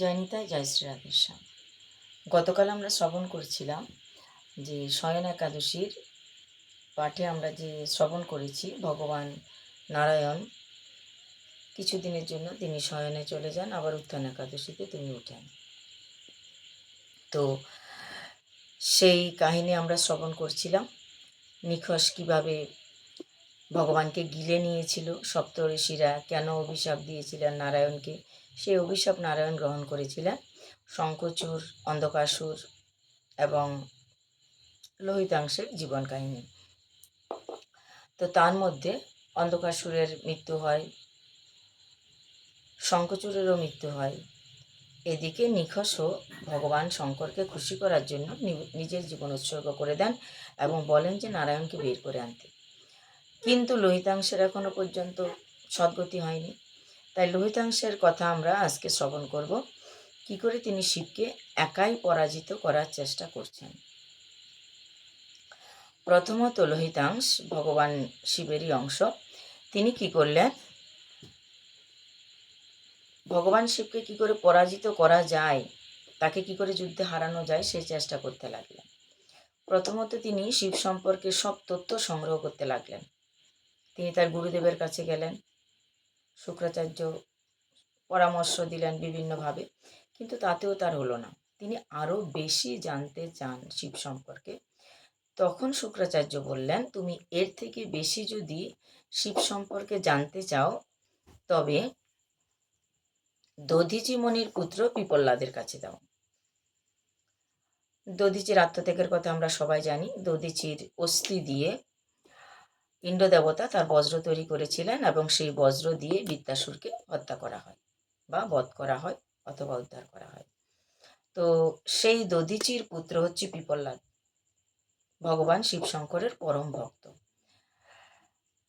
জয়নিতায় জয় শ্রী রাধেশ্যাম। গতকাল আমরা শ্রবণ করছিলাম যে শয়ন একাদশীর পাঠে আমরা যে শ্রবণ করেছি, ভগবান নারায়ণ কিছুদিনের জন্য তিনি শয়নে চলে যান, আবার উত্থান একাদশীতে তিনি উঠেন তো সেই কাহিনী আমরা শ্রবণ করছিলাম, নিখোঁজ কীভাবে ভগবানকে গিলে নিয়েছিল সপ্ত ঋষিরা। কেন অভিশাপ দিয়েছিলেন নারায়ণকে? সেই অভিশাপ নারায়ণ গ্রহণ করেছিলেন। শঙ্কচুর অন্ধকাসুর এবং লোহিতাংশের জীবন কাহিনী। তো তার মধ্যে অন্ধকাসুরের মৃত্যু হয় শঙ্কচুরেরও মৃত্যু হয়। এদিকে নিখসও ভগবান শঙ্করকে খুশি করার জন্য নিজের জীবন উৎসর্গ করে দেন এবং বলেন যে, নারায়ণকে বের করে আনতে। কিন্তু লোহিতাংশের এখনও পর্যন্ত সদ্গতি হয়নি। তাই লোহিতাংশের কথা আমরা আজকে শ্রবণ করব। কি করে তিনি শিবকে একাই পরাজিত করার চেষ্টা করছেন? প্রথমত লোহিতাংশ ভগবান শিবেরই অংশ। তিনি কি করলেন? ভগবান শিবকে কি করে পরাজিত করা যায়, তাকে কি করে যুদ্ধে হারানো যায় সেই চেষ্টা করতে লাগলেন। প্রথমত তিনি শিব সম্পর্কে সব তথ্য সংগ্রহ করতে লাগলেন। তিনি তার গুরুদেবের কাছে গেলেন। শুক্রাচার্য পরামর্শ দিলেন বিভিন্নভাবে, কিন্তু তাতেও তার হলো না। তিনি আরও বেশি জানতে চান শিব সম্পর্কে। তখন শুক্রাচার্য বললেন, তুমি এর থেকে বেশি যদি শিব সম্পর্কে জানতে চাও, তবে দধিচি মনির পুত্র পিপল্লাদের কাছে দাও। দধিচির আত্মত্যাগের কথা আমরা সবাই জানি। দধিচির অস্থি দিয়ে ইন্দ্র দেবতা তার বজ্র তৈরি করেছিলেন এবং সেই বজ্র দিয়ে বিদ্যাসুরকে হত্যা করা হয় বা বধ করা হয় অথবা উদ্ধার করা হয়। তো সেই দধিচির পুত্র হচ্ছে পিপল্লাদ, ভগবান শিবশঙ্করের পরম ভক্ত।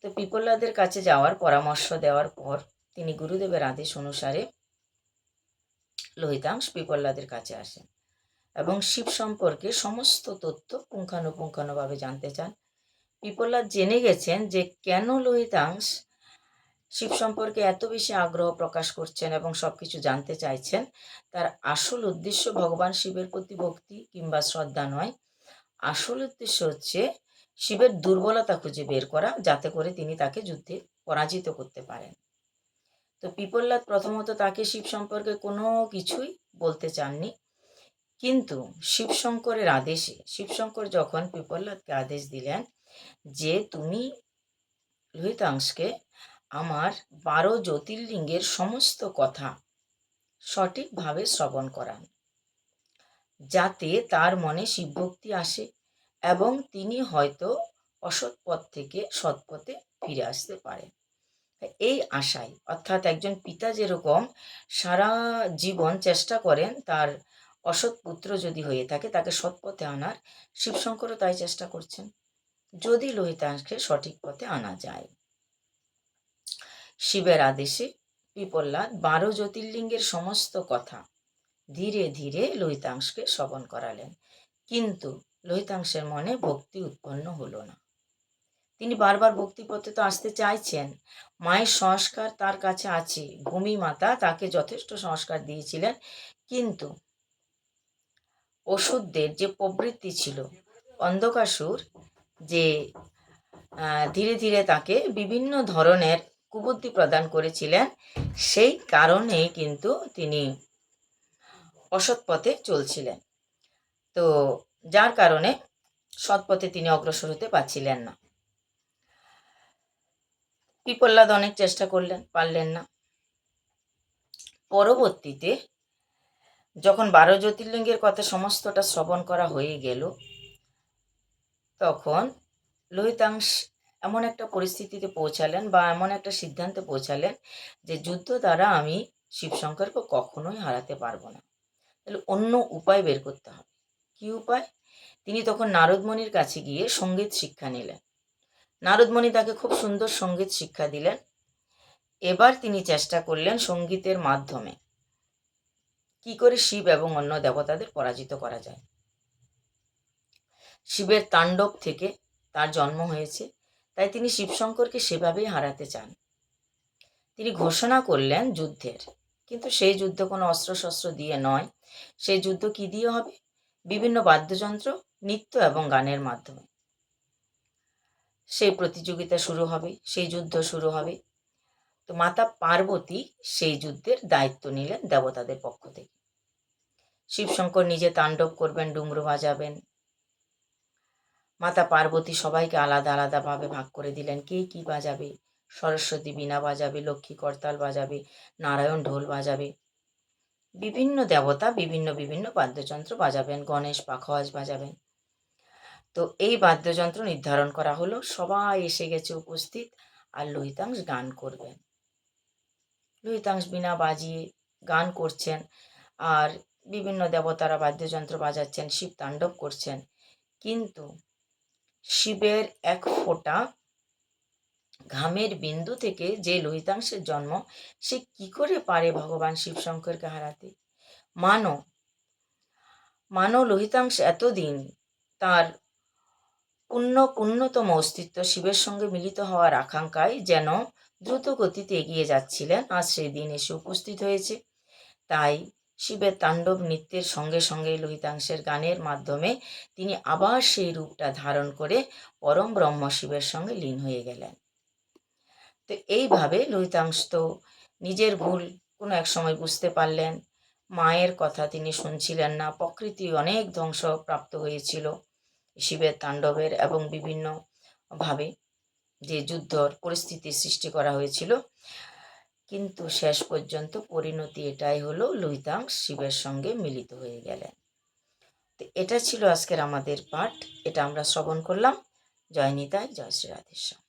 তো পিপল্লাদের কাছে যাওয়ার পরামর্শ দেওয়ার পর তিনি গুরুদেবের আদেশ অনুসারে লোহিতাংশ পিপল্লাদের কাছে আসেন এবং শিব সম্পর্কে সমস্ত তথ্য পুঙ্খানুপুঙ্খানুভাবে জানতে চান। পিপল্লাদ জেনে গেছেন যে কেন লোহিতাংশ শিব সম্পর্কে এত বেশি আগ্রহ প্রকাশ করছেন এবং সব কিছু জানতে চাইছেন, তার আসল উদ্দেশ্য ভগবান শিবের প্রতি ভক্তি কিংবা শ্রদ্ধা নয়। আসল উদ্দেশ্য হচ্ছে শিবের দুর্বলতা খুঁজে বের করা, যাতে করে তিনি তাকে যুদ্ধে পরাজিত করতে পারেন। তো পিপল্লাদ প্রথমত তাকে শিব সম্পর্কে কোনো কিছুই বলতে চাননি। কিন্তু শিবশঙ্করের আদেশে, শিবশঙ্কর যখন পিপল্লাদকে আদেশ দিলেন যে তুমি লোহিতাংশকে আমার বারো জ্যোতির্লিঙ্গের সমস্ত কথা সঠিকভাবে শ্রবণ করান। যাতে তার মনে শিবভক্তি আসে এবং তিনি হয়তো অসৎ পথ থেকে সৎপথে ফিরে আসতে পারেন। এই আশায় অর্থাৎ একজন পিতা যেরকম সারা জীবন চেষ্টা করেন তার অসৎ পুত্র যদি হয়ে থাকে, তাকে সৎপথে আনার, শিবশঙ্করও তাই চেষ্টা করছেন। যদি লোহিতাংশকে সঠিক পথে আনা যায়। শিবের আদেশে পিপল্লাদ বারো জ্যোতির্লিঙ্গের সমস্ত কথা ধীরে ধীরে লোহিতাংশকে শ্রবণ করালেন। কিন্তু লোহিতাংশের মনে ভক্তি উৎপন্ন হলো না। তিনি বারবার ভক্তিপথে তো আসতে চাইছেন। মায়ের সংস্কার তার কাছে আছে। ভূমি মাতা তাকে যথেষ্ট সংস্কার দিয়েছিলেন। কিন্তু ওষুধদের যে প্রবৃত্তি ছিল, অন্ধকাসুর যে ধীরে ধীরে তাকে বিভিন্ন ধরনের কুবুদ্ধি প্রদান করেছিলেন, সেই কারণেই কিন্তু তিনি অসৎ পথে চলছিলেন। তো যার কারণে সৎ পথে তিনি অগ্রসর হতে পারছিলেন না। পিপল্লাদ অনেক চেষ্টা করলেন, পারলেন না। পরবর্তীতে যখন বারো জ্যোতির্লিঙ্গের কথা সমস্তটা শ্রবণ করা হয়ে গেল তখন লোহিতাংশ এমন একটা পরিস্থিতিতে পৌঁছালেন বা এমন একটা সিদ্ধান্তে পৌঁছালেন যে যুদ্ধ দ্বারা আমি শিবশঙ্করকে কখনোই হারাতে পারব না। তাহলে অন্য উপায় বের করতে হবে। কি উপায়? তিনি তখন নারদমণির কাছে গিয়ে সংগীত শিক্ষা নিলেন। নারদমণি তাকে খুব সুন্দর সংগীত শিক্ষা দিলেন। এবার তিনি চেষ্টা করলেন সঙ্গীতের মাধ্যমে কি করে শিব এবং অন্য দেবতাদের পরাজিত করা যায়। শিবের তাণ্ডব থেকে তার জন্ম হয়েছে, তাই তিনি শিবশঙ্করকে সেভাবেই হারাতে চান। তিনি ঘোষণা করলেন যুদ্ধের, কিন্তু সেই যুদ্ধ কোনো অস্ত্রশস্ত্র দিয়ে নয়। সেই যুদ্ধ কি দিয়ে হবে? বিভিন্ন বাদ্যযন্ত্র, নৃত্য এবং গানের মাধ্যমে। সেই প্রতিযোগিতা শুরু হবে, সেই যুদ্ধ শুরু হবে। তো মাতা পার্বতী সেই যুদ্ধের দায়িত্ব নিলেন দেবতাদের পক্ষ থেকে। শিবশঙ্কর নিজে তাণ্ডব করবেন, ডুমরু বাজাবেন মাতা পার্বতী সবাইকে আলাদা আলাদাভাবে ভাগ করে দিলেন। কে কি বাজাবে? সরস্বতী বীণা বাজাবে, লক্ষ্মী করতাল বাজাবে, নারায়ণ ঢোল বাজাবে। বিভিন্ন দেবতা বিভিন্ন বিভিন্ন বাদ্যযন্ত্র বাজাবেন, গণেশ পাখওয়াজ বাজাবেন। তো এই বাদ্যযন্ত্র নির্ধারণ করা হলো, সবাই এসে গেছে উপস্থিত আর লোহিতাংশ গান করবেন। লোহিতাংশ বীণা বাজিয়ে গান করছেন আর বিভিন্ন দেবতারা বাদ্যযন্ত্র বাজাচ্ছেন, শিব তাণ্ডব করছেন। কিন্তু শিবের এক ফোঁটা ঘামের বিন্দু থেকে যে লোহিতাংশের জন্ম, সে কি করে পারে ভগবান শিবশঙ্করকে হারাতে? মানো মানো লোহিতাংশ এতদিন তার পুণ্য পুণ্যতম অস্তিত্ব শিবের সঙ্গে মিলিত হওয়ার আকাঙ্ক্ষায় যেন দ্রুত গতিতে এগিয়ে যাচ্ছিলেন। আজ সেই দিন এসে উপস্থিত হয়েছে। তাই শিবের তাণ্ডব নৃত্যের সঙ্গে সঙ্গে লোহিতাংশের গানের মাধ্যমে তিনি আবার সেই রূপটা ধারণ করে পরম ব্রহ্ম শিবের সঙ্গে লীন হয়ে গেলেন। তো এইভাবে লোহিতাংশ তো নিজের ভুল কোনো এক সময় বুঝতে পারলেন, মায়ের কথা তিনি শুনছিলেন না প্রকৃতি অনেক ধ্বংস প্রাপ্ত হয়েছিল শিবের তাণ্ডবের এবং বিভিন্নভাবে যে যুদ্ধর পরিস্থিতি সৃষ্টি করা হয়েছিল। কিন্তু শেষ পর্যন্ত পরিণতি এটাই হলো লুইতাং শিবের সঙ্গে মিলিত হয়ে গেলেন। তো এটা ছিল আজকের আমাদের পাঠ। এটা আমরা শ্রবণ করলাম। জয় নিতাই, জয় শ্রী রাধেশ্যাম।